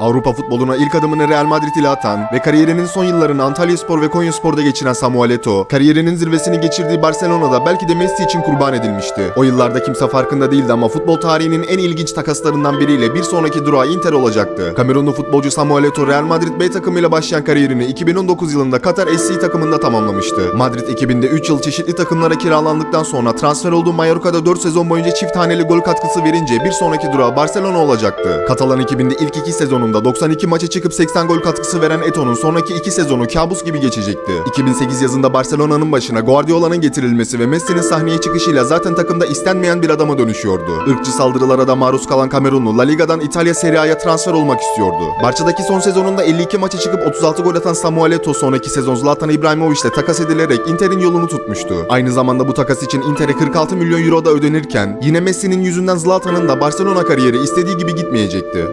Avrupa futboluna ilk adımını Real Madrid ile atan ve kariyerinin son yıllarını Antalyaspor ve Konyaspor'da geçiren Samuel Eto'o, kariyerinin zirvesini geçirdiği Barcelona'da belki de Messi için kurban edilmişti. O yıllarda kimse farkında değildi ama futbol tarihinin en ilginç takaslarından biriyle bir sonraki durağı Inter olacaktı. Kamerunlu futbolcu Samuel Eto'o Real Madrid B takımıyla başlayan kariyerini 2019 yılında Katar SC takımında tamamlamıştı. Madrid ekibinde 3 yıl çeşitli takımlara kiralandıktan sonra transfer olduğu Mallorca'da 4 sezon boyunca çift taneli gol katkısı verince bir sonraki durağı Barcelona olacaktı. Katalan ekibinde ilk iki sezonunda 92 maça çıkıp 80 gol katkısı veren Eto'nun sonraki iki sezonu kabus gibi geçecekti. 2008 yazında Barcelona'nın başına Guardiola'nın getirilmesi ve Messi'nin sahneye çıkışıyla zaten takımda istenmeyen bir adama dönüşüyordu. Irkçı saldırılara da maruz kalan Kamerunlu La Liga'dan İtalya Serie A'ya transfer olmak istiyordu. Barça'daki son sezonunda 52 maça çıkıp 36 gol atan Samuel Eto'o sonraki sezon Zlatan İbrahimovic'le takas edilerek Inter'in yolunu tutmuştu. Aynı zamanda bu takas için Inter'e 46 milyon euro da ödenirken yine Messi'nin yüzünden Zlatan'ın da Barcelona kariyeri istediği gibi gitmeyecekti.